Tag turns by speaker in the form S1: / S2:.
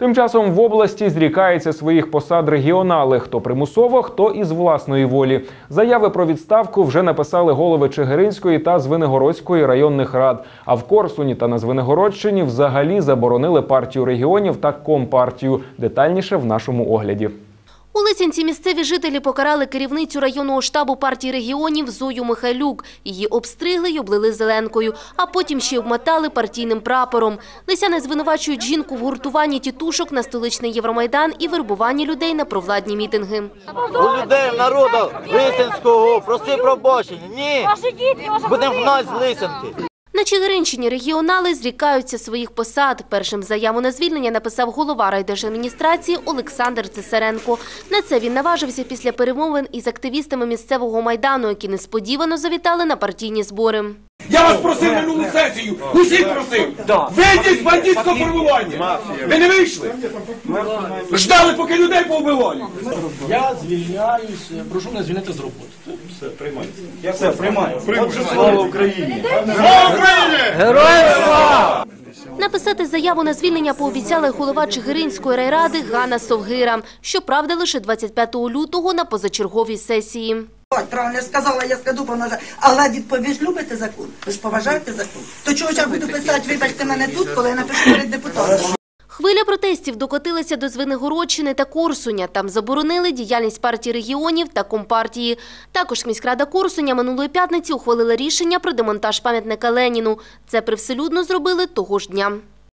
S1: Тим часом в області зрікається своїх посад регіонали, хто примусово, хто із власної волі. Заяви про відставку вже написали голови Чигиринської та Звенигородської районних рад. А в Корсуні та на Звенигородщині взагалі заборонили партію регіонів та компартію. Детальніше в нашому огляді.
S2: У Лисянці місцеві жителі покарали керівницю районного штабу партії регіонів Зою Михайлюк. Її обстригли й облили зеленкою, а потім ще й обмотали партійним прапором. Лисяни звинувачують жінку в гуртуванні тітушок на столичний Євромайдан і вербуванні людей на провладні мітинги.
S3: У людей народу Лисинського проси пробачення. Ні, будемо гнать з Лисинки.
S2: На Чигиринщині регіонали зрікаються своїх посад. Першим заяву на звільнення написав голова райдержадміністрації Олександр Цесаренко. На це він наважився після перемовин із активістами місцевого майдану, які несподівано завітали на партійні збори.
S4: Я вас просив минулу сесію, усіх просив. Вийдіть з бандитського формування. Ви не вийшли? Ждали, поки людей повбивають.
S5: Я звільняюсь, прошу мене звільнити з роботи. Все прийма я все приймаю. Прийма Україні.
S2: Написати заяву на звільнення пообіцяли голова Чигиринської райради Ганна Совгира. Щоправда, лише 25 лютого на позачерговій сесії.
S6: Правильно сказала, я скажу поважаю. Але відповідь ви ж любите закон? Ви ж поважаєте закон? То чого ж я буду писати, вибачте мене тут, коли я напишу перед депутатом?
S2: Хвиля протестів докотилася до Звенигородщини та Корсуня. Там заборонили діяльність партії регіонів та компартії. Також міськрада Корсуня минулої п'ятниці ухвалила рішення про демонтаж пам'ятника Леніну. Це привселюдно зробили того ж дня.